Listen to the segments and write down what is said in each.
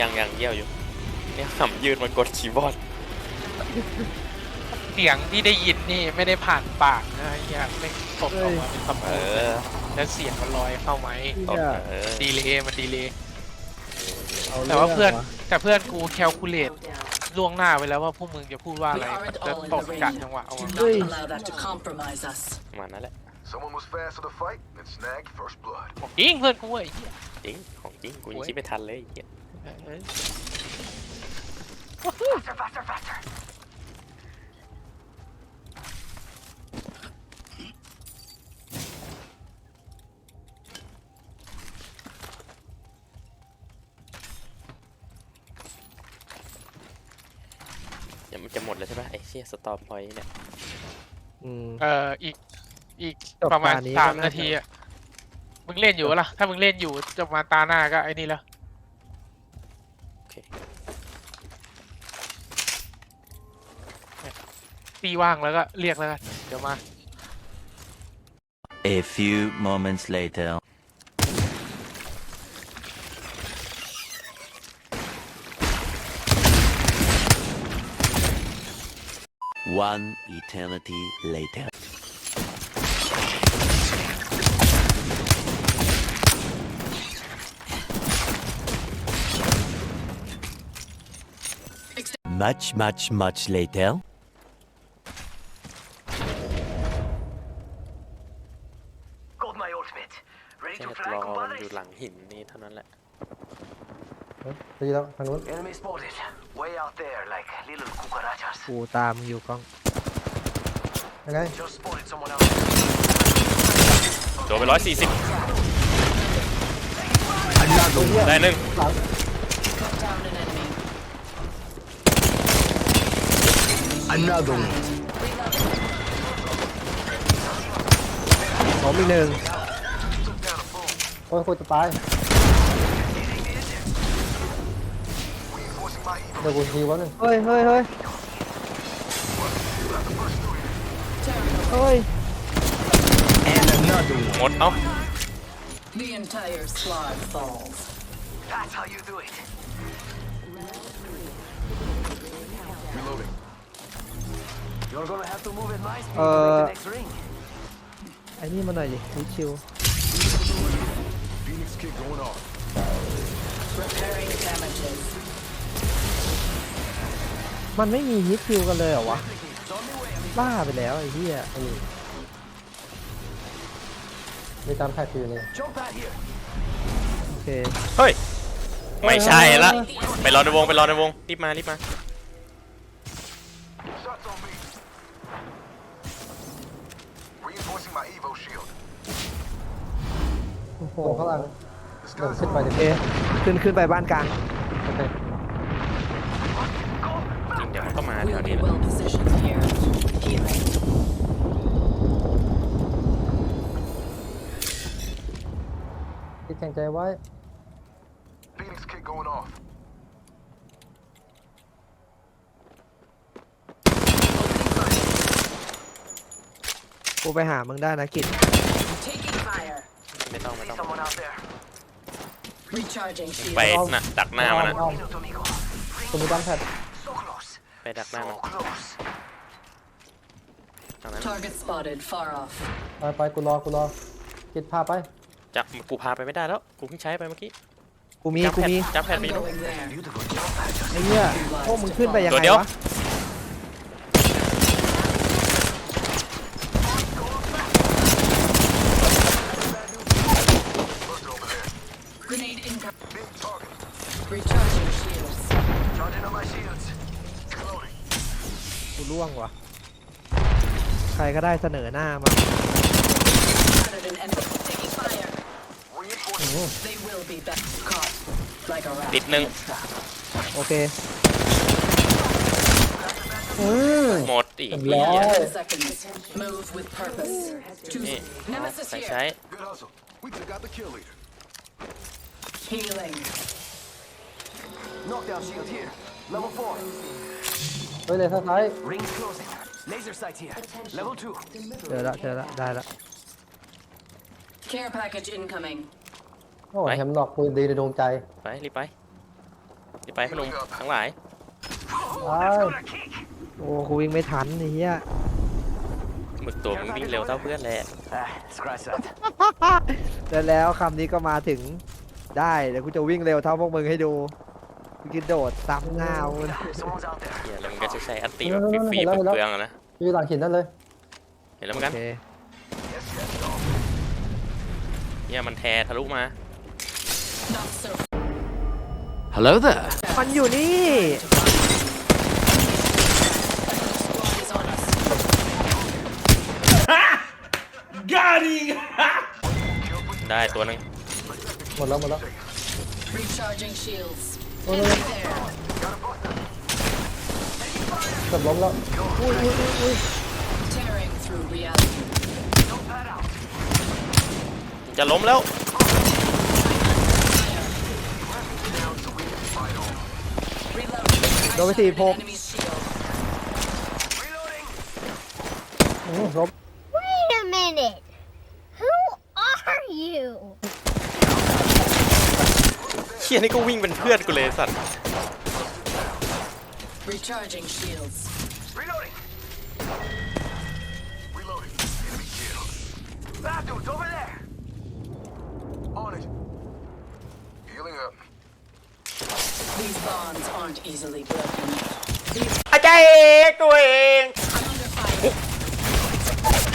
ยังยังเยี่ยวอยู่ เนี่ยหำยืนมากดคีย์บอร์ดเสียงที่ได้ยินนี่ไม่ได้ผ่านปากนะไอ้เฮียไม่ตกออกมาเป็นคำเอพูดอแล้วเสียงมันลอยเข้าไหมตดเออดีเลยมันดีเลยเอาแต่ว่าเพื่อนรื่งวะแต่เพื่อนกูแคลคูลเลตล่วงหน้าไปแล้วว่าพวกมึงจะพูดว่าอะไร We มัน aren't จะ all in ต the กจาก ring. จังหวะเอา Do วะ not allow that to compromise us. ประมาณนั้นแหละ Someone was fast to the fight and snagged first blood. จริงเพื่อนกูไอ้เหี้ยจริงของจริงกูยังคิดไม่ทันเลยไอ้เหี้ย เอ้ยเดี๋ยวมันจะหมดแล้วใช่ปะไอ้เชี่ยสตอมพอยต์เนี่ย อืม เอ่ออีกอีกจบประมาณตานี้สามน่านาทีอะมึงเล่นอยู่ปะล่ะ ถ้ามึงเล่นอยู่จะมาตาหน้าก็ไอ้นี่แล้ว ตีว่างแล้วก็เรียกแล้วกันเดี๋ยวมา A few moments later. One eternity later. 'Much, much, much later. อมันอยู่หลังหินนี่เท่านั้นแหละ เฮ้ยตีแล้วทางนู้น Enemy spotted. Way out there, like little cucarachas. กูตามมึงอยู่กล้อง ยังไง Just spotted someone else. โดนไปร้อยสี่สิบได้หนึ่ง Down an enemy. Another one. ผมอีกหนึ่ง โอ้ยโคตรจะตาย Reinforcing my evil. เดี๋ยวกูทีวะหนึ่งเฮ้ยเฮ้ยเฮ้ยเฮ้ย And another one. หมดเอ้า The entire squad falls. That's how you do it. Reloading. You're gonna have to move at my speed to make Uh, the next ring. ไอ้นี่มาหน่อยดิวิชิว Phoenix kick going off. Repairing damages. มันไม่มีฮิตคิวกันเลยเหรอวะ บ้าไปแล้วไอ้เหี้ยไอ้มีตามแท็กอยู่นี่ Jump out here. โอเค เฮ้ย ไม่ใช่ละ ไปรอในวง ไปรอในวง รีบมา รีบมา Shots on me. Reinforcing my Evo shield. โอ้โหข้างล่าง This เดี๋ยว guy's ขึ้นไปดิเอขึ้นขึ้นไปบ้านกลางโอเคจริงเดี๋ยวมันก็มาแถ We'll ว be นี้แหละ well positioned here. Healing. คิดแข่งใจไว้ Phoenix kick going off. กูไปหามึงได้นะกิจ Taking fire. ไม่ต้องไม่ See ต้อง someone out there. Recharging ไป shield. น่ะดักหน้ามันนะ Minuto, amigo. กูมีตามแท็ก So close. ไปดักหน้ามัน So close. ทางนั้น Target spotted far off. ไปไปกูรอกูรอกิจพาไปจับกูพาไปไม่ได้แล้ว กูเพิ่งใช้ไปเมื่อกี้กูมีจับกูแพดมีจับแพด I'm ไปดู going there. Beautiful jump pad just ไอ้เหี้ยพวกมึงขึ้นไปยังตัวไงเดียว วะ burst over there. Grenade incoming. Big target. Recharging shields. Charging on my shields. Reloading. กู ล่วงว่ะ ใครก็ได้เสนอหน้ามา Spotted an enemy. Taking fire. Reinforcing. They will be back. Caught. Like a rat. ติดหนึ่งโอเคอืมหมดอีกแล้เหี้ยว Ten seconds. Move with purpose. Two. นี่ Nemesis ใช้ here. ใช้ Good hustle. We took out the kill leader. Healing. Knockdown shield here. Level 4. เฮ้ยเลยท้ายซ้าย Rings closing. Laser sight here. Level 2. เจอละเจอละได้ละ Care package incoming. โอ้แฮมหลอกคุยดีในดวงใจ ไปรีบไป đi bay hùng thắng lại อ้าวโอ้กูวิ่งไม่ทันไอ้เหี้ย mực tổ mình วิ่งเร็วเท่าเพื่อนแหละ Ah, scratch that. แล้วแล้วคำนี้ก็มาถึงได้เดี๋ยวกูจะวิ่งเร็วเท่าพวกมึงให้ดู กูจะโดดซ้ำหน้ามึง Someone's out there. เหี้ยแล้วมันก็จะใช้อันตีแบบฟรีๆเปลืองๆอะนะอยู่หลังหินนั่นเลยเห็นแล้วเหมือนกันโอเคเนี่ยมันแททะลุมา Not so Hello there. มันอยู่นี่ squad is on us. ได้ตัวหนึงหมดแล้วหมดแล้ว Recharging shields. Oh, no, no. Enemy there. เกือบล้มแล้ว Tearing through reality. จะล้มแล้ว Reload. โดนไปสี่หก Enemy shield. อืมล้ม Wait a minute. Who are you? เชี่ยนี่ก็วิ่งเป็นเพื่อนกูเลยสัตว์ Recharging shields. Reloading. Reloading. Enemy kill. That dude's over there. On it. Healing up. These bonds aren't easily broken. อาจารย์เอกตัวเอง I'm under fire.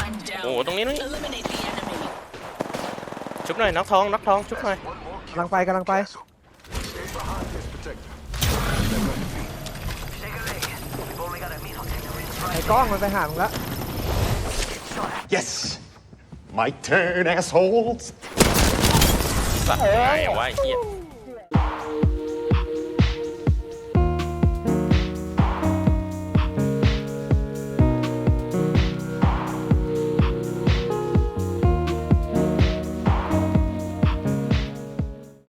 I'm โอ้ down. โหตรงนี้ตรงนี้ Eliminate the enemy. ชุบหน่อยน็อกทองน็อกทองชุบหน่อย One more กำลังไปกำลังไป So, ไอ้กล้องมันไปหามึงละ Yes! My turn, assholes! สัตว์ไงวะไอ้เหี้ย